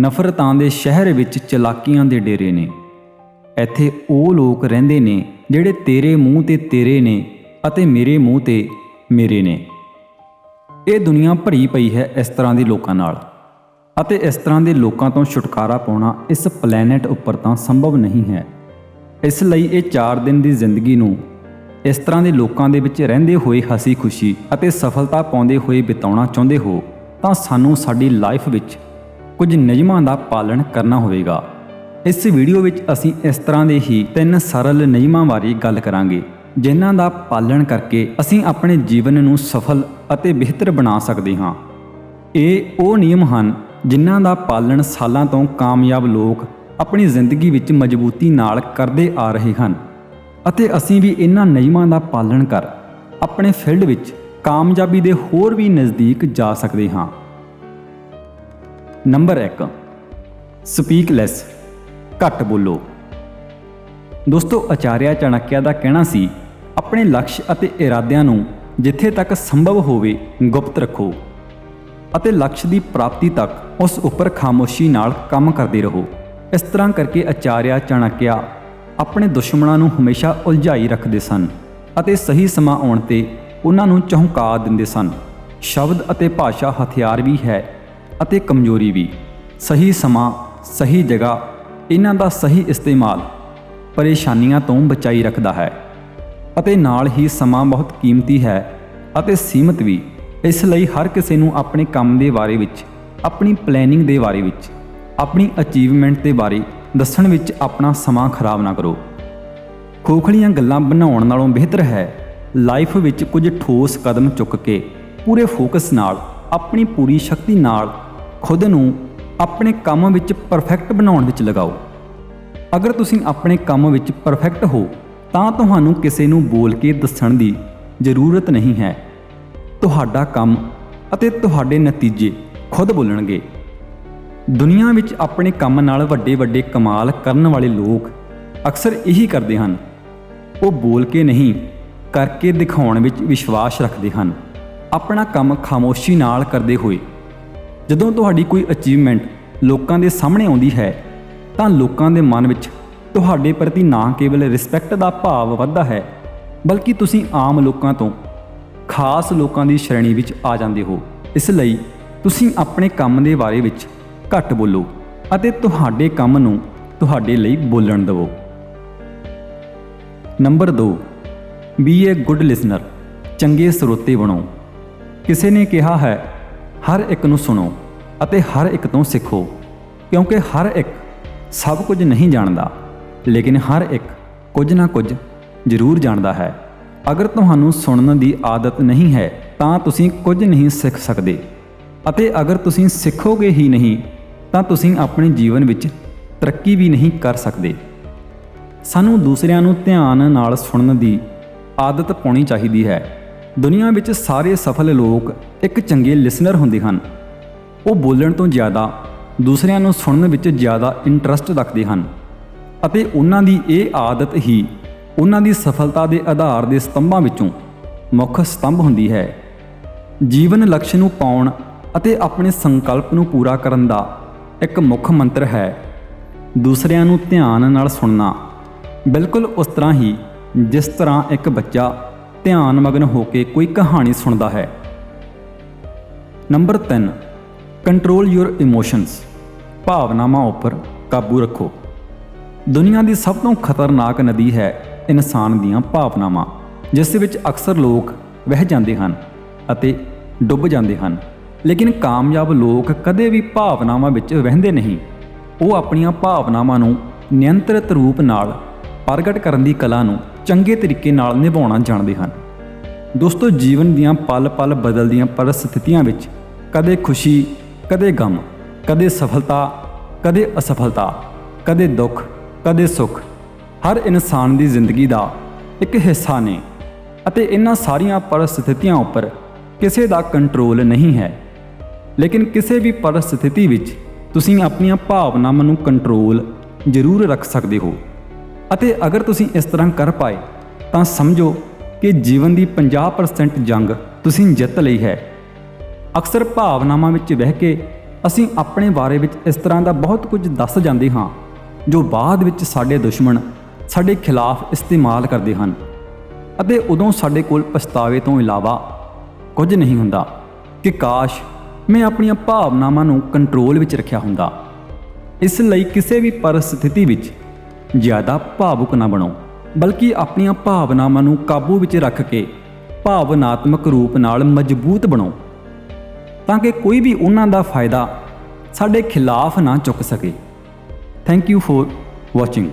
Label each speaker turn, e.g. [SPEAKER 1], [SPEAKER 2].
[SPEAKER 1] ਨਫ਼ਰਤਾਂ ਦੇ ਸ਼ਹਿਰ ਵਿੱਚ ਚਲਾਕੀਆਂ ਦੇ ਡੇਰੇ ਨੇ। ਇੱਥੇ ਉਹ ਲੋਕ ਰਹਿੰਦੇ ਨੇ ਜਿਹੜੇ ਤੇਰੇ ਮੂੰਹ ਤੇ ਤੇਰੇ ਨੇ ਅਤੇ ਮੇਰੇ ਮੂੰਹ ਤੇ ਮੇਰੇ ਨੇ। ਇਹ ਦੁਨੀਆ ਭਰੀ ਪਈ ਹੈ ਇਸ ਤਰ੍ਹਾਂ ਦੇ ਲੋਕਾਂ ਨਾਲ ਅਤੇ ਇਸ ਤਰ੍ਹਾਂ ਦੇ ਲੋਕਾਂ ਤੋਂ ਛੁਟਕਾਰਾ ਪਾਉਣਾ ਇਸ ਪਲੈਨਟ ਉੱਪਰ ਤਾਂ ਸੰਭਵ ਨਹੀਂ ਹੈ। ਇਸ ਲਈ ਇਹ 4 ਦਿਨ ਦੀ ਜ਼ਿੰਦਗੀ ਨੂੰ ਇਸ ਤਰ੍ਹਾਂ ਦੇ ਲੋਕਾਂ ਦੇ ਵਿੱਚ ਰਹਿੰਦੇ ਹੋਏ ਹਸੀ ਖੁਸ਼ੀ ਅਤੇ ਸਫਲਤਾ ਪਾਉਂਦੇ ਹੋਏ ਬਿਤਾਉਣਾ ਚਾਹੁੰਦੇ ਹੋ ਤਾਂ ਸਾਨੂੰ ਸਾਡੀ ਲਾਈਫ ਵਿੱਚ ਕੁਝ ਨਿਯਮਾਂ ਦਾ ਪਾਲਣ ਕਰਨਾ ਹੋਵੇਗਾ। ਇਸ ਵੀਡੀਓ ਵਿੱਚ ਅਸੀਂ ਇਸ ਤਰ੍ਹਾਂ ਦੇ ਹੀ ਤਿੰਨ ਸਰਲ ਨਿਯਮਾਂ ਬਾਰੇ ਗੱਲ ਕਰਾਂਗੇ, ਜਿਨ੍ਹਾਂ ਦਾ ਪਾਲਣ ਕਰਕੇ ਅਸੀਂ ਆਪਣੇ ਜੀਵਨ ਨੂੰ ਸਫਲ ਅਤੇ ਬਿਹਤਰ ਬਣਾ ਸਕਦੇ ਹਾਂ। ਇਹ ਉਹ ਨਿਯਮ ਹਨ, ਜਿਨ੍ਹਾਂ ਦਾ ਪਾਲਣ ਸਾਲਾਂ ਤੋਂ ਕਾਮਯਾਬ ਲੋਕ ਆਪਣੀ ਜ਼ਿੰਦਗੀ ਵਿੱਚ ਮਜ਼ਬੂਤੀ ਨਾਲ ਕਰਦੇ ਆ ਰਹੇ ਹਨ। ਅਤੇ ਅਸੀਂ ਵੀ ਇਹਨਾਂ ਨਿਯਮਾਂ ਦਾ ਪਾਲਣ ਕਰ ਆਪਣੇ ਫੀਲਡ ਵਿੱਚ ਕਾਮਯਾਬੀ ਦੇ ਹੋਰ ਵੀ ਨਜ਼ਦੀਕ ਜਾ ਸਕਦੇ ਹਾਂ। ਨੰਬਰ 1 ਸਪੀਕ ਲੈਸ ਘੱਟ ਬੋਲੋ। ਦੋਸਤੋ, ਆਚਾਰਿਆ ਚਾਣਕਿਆ ਦਾ ਕਹਿਣਾ ਸੀ, ਆਪਣੇ ਲਕਸ਼ ਅਤੇ ਇਰਾਦਿਆਂ ਨੂੰ ਜਿੱਥੇ ਤੱਕ ਸੰਭਵ ਹੋਵੇ, ਗੁਪਤ ਰੱਖੋ ਅਤੇ ਲਕਸ਼ ਦੀ ਪ੍ਰਾਪਤੀ ਤੱਕ ਉਸ ਉੱਪਰ ਖਾਮੋਸ਼ੀ ਨਾਲ ਕੰਮ ਕਰਦੇ ਰਹੋ। ਇਸ ਤਰ੍ਹਾਂ ਕਰਕੇ ਆਚਾਰਿਆ ਚਾਣਕਿਆ ਆਪਣੇ ਦੁਸ਼ਮਣਾਂ ਨੂੰ ਹਮੇਸ਼ਾ ਉਲਝਾਈ ਰੱਖਦੇ ਸਨ ਅਤੇ ਸਹੀ ਸਮਾਂ ਆਉਣ ਤੇ ਉਹਨਾਂ ਨੂੰ ਚੌਂਕਾ ਦਿੰਦੇ ਸਨ। ਸ਼ਬਦ ਅਤੇ ਭਾਸ਼ਾ ਹਥਿਆਰ ਵੀ ਹੈ। ਅਤੇ ਕਮਜ਼ੋਰੀ ਵੀ। ਸਹੀ ਸਮਾਂ, ਸਹੀ ਜਗ੍ਹਾ, ਇਹਨਾਂ ਦਾ ਸਹੀ ਇਸਤੇਮਾਲ ਪਰੇਸ਼ਾਨੀਆਂ ਤੋਂ ਬਚਾਈ ਰੱਖਦਾ ਹੈ। ਅਤੇ ਨਾਲ ਹੀ ਸਮਾਂ ਬਹੁਤ ਕੀਮਤੀ ਹੈ ਅਤੇ ਸੀਮਤ ਵੀ। ਇਸ ਲਈ ਹਰ ਕਿਸੇ ਨੂੰ ਆਪਣੇ ਕੰਮ ਦੇ ਬਾਰੇ ਵਿੱਚ, ਆਪਣੀ ਪਲੈਨਿੰਗ ਦੇ ਬਾਰੇ ਵਿੱਚ, ਆਪਣੀ ਅਚੀਵਮੈਂਟ ਦੇ ਬਾਰੇ ਦੱਸਣ ਵਿੱਚ ਆਪਣਾ ਸਮਾਂ ਖਰਾਬ ਨਾ ਕਰੋ। ਖੋਖਲੀਆਂ ਗੱਲਾਂ ਬਣਾਉਣ ਨਾਲੋਂ ਬਿਹਤਰ ਹੈ ਲਾਈਫ ਵਿੱਚ ਕੁਝ ਠੋਸ ਕਦਮ ਚੁੱਕ ਕੇ ਪੂਰੇ ਫੋਕਸ ਨਾਲ, ਆਪਣੀ ਪੂਰੀ ਸ਼ਕਤੀ ਨਾਲ ਖੁਦ ਨੂੰ ਆਪਣੇ ਕੰਮ ਵਿੱਚ ਪਰਫੈਕਟ ਬਣਾਉਣ ਵਿੱਚ ਲਗਾਓ। ਅਗਰ ਤੁਸੀਂ ਆਪਣੇ ਕੰਮ ਵਿੱਚ ਪਰਫੈਕਟ ਹੋ, ਤਾਂ ਤੁਹਾਨੂੰ ਕਿਸੇ ਨੂੰ ਬੋਲ ਕੇ ਦੱਸਣ ਦੀ ਜ਼ਰੂਰਤ ਨਹੀਂ ਹੈ। ਤੁਹਾਡਾ ਕੰਮ ਅਤੇ ਤੁਹਾਡੇ ਨਤੀਜੇ ਖੁਦ ਬੋਲਣਗੇ। ਦੁਨੀਆ ਵਿੱਚ ਆਪਣੇ ਕੰਮ ਨਾਲ ਵੱਡੇ ਵੱਡੇ ਕਮਾਲ ਕਰਨ ਵਾਲੇ ਲੋਕ ਅਕਸਰ ਇਹੀ ਕਰਦੇ ਹਨ। ਉਹ ਬੋਲ ਕੇ ਨਹੀਂ, ਕਰਕੇ ਦਿਖਾਉਣ ਵਿੱਚ ਵਿਸ਼ਵਾਸ ਰੱਖਦੇ ਹਨ। ਆਪਣਾ ਕੰਮ ਖਾਮੋਸ਼ੀ ਨਾਲ ਕਰਦੇ ਹੋਏ ਜਦੋਂ ਤੁਹਾਡੀ ਕੋਈ ਅਚੀਵਮੈਂਟ ਲੋਕਾਂ ਦੇ ਸਾਹਮਣੇ ਆਉਂਦੀ ਹੈ, ਤਾਂ ਲੋਕਾਂ ਦੇ ਮਨ ਵਿੱਚ ਤੁਹਾਡੇ ਪ੍ਰਤੀ ਨਾ ਕੇਵਲ ਰਿਸਪੈਕਟ ਦਾ ਭਾਵ ਵੱਧਦਾ ਹੈ, ਬਲਕਿ ਤੁਸੀਂ ਆਮ ਲੋਕਾਂ ਤੋਂ ਖਾਸ ਲੋਕਾਂ ਦੀ ਸ਼੍ਰੇਣੀ ਵਿੱਚ ਆ ਜਾਂਦੇ ਹੋ। ਇਸ ਲਈ ਤੁਸੀਂ ਆਪਣੇ ਕੰਮ ਦੇ ਬਾਰੇ ਵਿੱਚ ਘੱਟ ਬੋਲੋ ਅਤੇ ਤੁਹਾਡੇ ਕੰਮ ਨੂੰ ਤੁਹਾਡੇ ਲਈ ਬੋਲਣ ਦਿਵੋ। Number 2 be a good listener ਚੰਗੇ ਸਰੋਤੇ ਬਣੋ। ਕਿਸੇ ਨੇ ਕਿਹਾ ਹੈ ਹਰ ਇੱਕ ਨੂੰ ਸੁਣੋ ਅਤੇ ਹਰ ਇੱਕ ਤੋਂ ਸਿੱਖੋ, ਕਿਉਂਕਿ ਹਰ ਇੱਕ ਸਭ ਕੁਝ ਨਹੀਂ ਜਾਣਦਾ, ਲੇਕਿਨ ਹਰ ਇੱਕ ਕੁਝ ਨਾ ਕੁਝ ਜ਼ਰੂਰ ਜਾਣਦਾ ਹੈ। ਅਗਰ ਤੁਹਾਨੂੰ ਸੁਣਨ ਦੀ ਆਦਤ ਨਹੀਂ ਹੈ, ਤਾਂ ਤੁਸੀਂ ਕੁਝ ਨਹੀਂ ਸਿੱਖ ਸਕਦੇ। ਅਤੇ ਅਗਰ ਤੁਸੀਂ ਸਿੱਖੋਗੇ ਹੀ ਨਹੀਂ, ਤਾਂ ਤੁਸੀਂ ਆਪਣੇ ਜੀਵਨ ਵਿੱਚ ਤਰੱਕੀ ਵੀ ਨਹੀਂ ਕਰ ਸਕਦੇ। ਸਾਨੂੰ ਦੂਸਰਿਆਂ ਨੂੰ ਧਿਆਨ ਨਾਲ ਸੁਣਨ ਦੀ ਆਦਤ ਪਾਉਣੀ ਚਾਹੀਦੀ ਹੈ। ਦੁਨੀਆ ਵਿੱਚ ਸਾਰੇ ਸਫਲ ਲੋਕ ਇੱਕ ਚੰਗੇ ਲਿਸਨਰ ਹੁੰਦੇ ਹਨ। ਉਹ ਬੋਲਣ ਤੋਂ ਜ਼ਿਆਦਾ, ਦੂਸਰਿਆਂ ਨੂੰ ਸੁਣਨ ਵਿੱਚ ਜ਼ਿਆਦਾ ਇੰਟਰਸਟ ਰੱਖਦੇ ਹਨ ਅਤੇ ਉਹਨਾਂ ਦੀ ਇਹ ਆਦਤ ਹੀ ਉਹਨਾਂ ਦੀ ਸਫਲਤਾ ਦੇ ਆਧਾਰ ਦੇ ਸਤੰਭਾਂ ਵਿੱਚੋਂ ਮੁੱਖ ਸਤੰਭ ਹੁੰਦੀ ਹੈ। ਜੀਵਨ ਲਕਸ਼ ਨੂੰ ਪਾਉਣ ਅਤੇ ਆਪਣੇ ਸੰਕਲਪ ਨੂੰ ਪੂਰਾ ਕਰਨ ਦਾ ਇੱਕ ਮੁੱਖ ਮੰਤਰ ਹੈ। ਦੂਸਰਿਆਂ ਨੂੰ ਧਿਆਨ ਨਾਲ ਸੁਣਨਾ। ਬਿਲਕੁਲ ਉਸ ਤਰ੍ਹਾਂ ਹੀ ਜਿਸ ਤਰ੍ਹਾਂ ਇੱਕ ਬੱਚਾ ਧਿਆਨ ਮਗਨ ਹੋ ਕੇ ਕੋਈ ਕਹਾਣੀ ਸੁਣਦਾ ਹੈ। ਨੰਬਰ 3 ਕੰਟਰੋਲ ਯੂਰ ਇਮੋਸ਼ਨਸ ਭਾਵਨਾਵਾਂ ਉੱਪਰ ਕਾਬੂ ਰੱਖੋ। ਦੁਨੀਆ ਦੀ ਸਭ ਤੋਂ ਖਤਰਨਾਕ ਨਦੀ ਹੈ ਇਨਸਾਨ ਦੀਆਂ ਭਾਵਨਾਵਾਂ, ਜਿਸ ਵਿੱਚ ਅਕਸਰ ਲੋਕ ਵਹਿ ਜਾਂਦੇ ਹਨ ਅਤੇ ਡੁੱਬ ਜਾਂਦੇ ਹਨ। ਲੇਕਿਨ ਕਾਮਯਾਬ ਲੋਕ ਕਦੇ ਵੀ ਭਾਵਨਾਵਾਂ ਵਿੱਚ ਵਹਿੰਦੇ ਨਹੀਂ। ਉਹ ਆਪਣੀਆਂ ਭਾਵਨਾਵਾਂ ਨੂੰ ਨਿਯੰਤਰਿਤ ਰੂਪ ਨਾਲ ਪ੍ਰਗਟ ਕਰਨ ਦੀ ਕਲਾ ਨੂੰ ਚੰਗੇ ਤਰੀਕੇ ਨਾਲ ਨਿਭਾਉਣਾ ਜਾਣਦੇ ਹਨ। ਦੋਸਤੋ, ਜੀਵਨ ਦੀਆਂ ਪਲ-ਪਲ ਬਦਲਦੀਆਂ ਪਰਿਸਥਿਤੀਆਂ ਵਿੱਚ ਕਦੇ ਖੁਸ਼ੀ, ਕਦੇ ਗਮ, ਕਦੇ ਸਫਲਤਾ, ਕਦੇ ਅਸਫਲਤਾ, ਕਦੇ ਦੁੱਖ, ਕਦੇ ਸੁੱਖ, ਹਰ ਇਨਸਾਨ ਦੀ ਜ਼ਿੰਦਗੀ ਦਾ ਇੱਕ ਹਿੱਸਾ ਨੇ ਅਤੇ ਇਹਨਾਂ ਸਾਰੀਆਂ ਪਰਿਸਥਿਤੀਆਂ ਉੱਪਰ ਕਿਸੇ ਦਾ ਕੰਟਰੋਲ ਨਹੀਂ ਹੈ। ਲੇਕਿਨ ਕਿਸੇ ਵੀ ਪਰਿਸਥਿਤੀ ਵਿੱਚ ਤੁਸੀਂ ਆਪਣੀਆਂ ਭਾਵਨਾਵਾਂ ਨੂੰ ਕੰਟਰੋਲ ਜ਼ਰੂਰ ਰੱਖ ਸਕਦੇ ਹੋ ਅਤੇ ਅਗਰ ਤੁਸੀਂ ਇਸ ਤਰ੍ਹਾਂ ਕਰ ਪਾਏ, ਤਾਂ ਸਮਝੋ ਕਿ ਜੀਵਨ ਦੀ 50% ਜੰਗ ਤੁਸੀਂ ਜਿੱਤ ਲਈ ਹੈ। ਅਕਸਰ ਭਾਵਨਾਵਾਂ ਵਿੱਚ ਵਹਿ ਕੇ ਅਸੀਂ ਆਪਣੇ ਬਾਰੇ ਵਿੱਚ ਇਸ ਤਰ੍ਹਾਂ ਦਾ ਬਹੁਤ ਕੁਝ ਦੱਸ ਜਾਂਦੇ ਹਾਂ, ਜੋ ਬਾਅਦ ਵਿੱਚ ਸਾਡੇ ਦੁਸ਼ਮਣ ਸਾਡੇ ਖਿਲਾਫ ਇਸਤੇਮਾਲ ਕਰਦੇ ਹਨ ਅਤੇ ਉਦੋਂ ਸਾਡੇ ਕੋਲ ਪਛਤਾਵੇ ਤੋਂ ਇਲਾਵਾ ਕੁਝ ਨਹੀਂ ਹੁੰਦਾ ਕਿ ਕਾਸ਼ ਮੈਂ ਆਪਣੀਆਂ ਭਾਵਨਾਵਾਂ ਨੂੰ ਕੰਟਰੋਲ ਵਿੱਚ ਰੱਖਿਆ ਹੁੰਦਾ। ਇਸ ਲਈ ਕਿਸੇ ਵੀ ਪਰਿਸਥਿਤੀ ਵਿੱਚ ਜ਼ਿਆਦਾ ਭਾਵੁਕ ਨਾ ਬਣੋ। ਬਲਕਿ ਆਪਣੀਆਂ ਭਾਵਨਾਵਾਂ ਨੂੰ ਕਾਬੂ ਵਿੱਚ ਰੱਖ ਕੇ ਭਾਵਨਾਤਮਕ ਰੂਪ ਨਾਲ ਮਜ਼ਬੂਤ ਬਣੋ, ਤਾਂ ਕਿ ਕੋਈ ਵੀ ਉਹਨਾਂ ਦਾ ਫਾਇਦਾ ਸਾਡੇ ਖਿਲਾਫ ਨਾ ਚੁੱਕ ਸਕੇ। Thank you for watching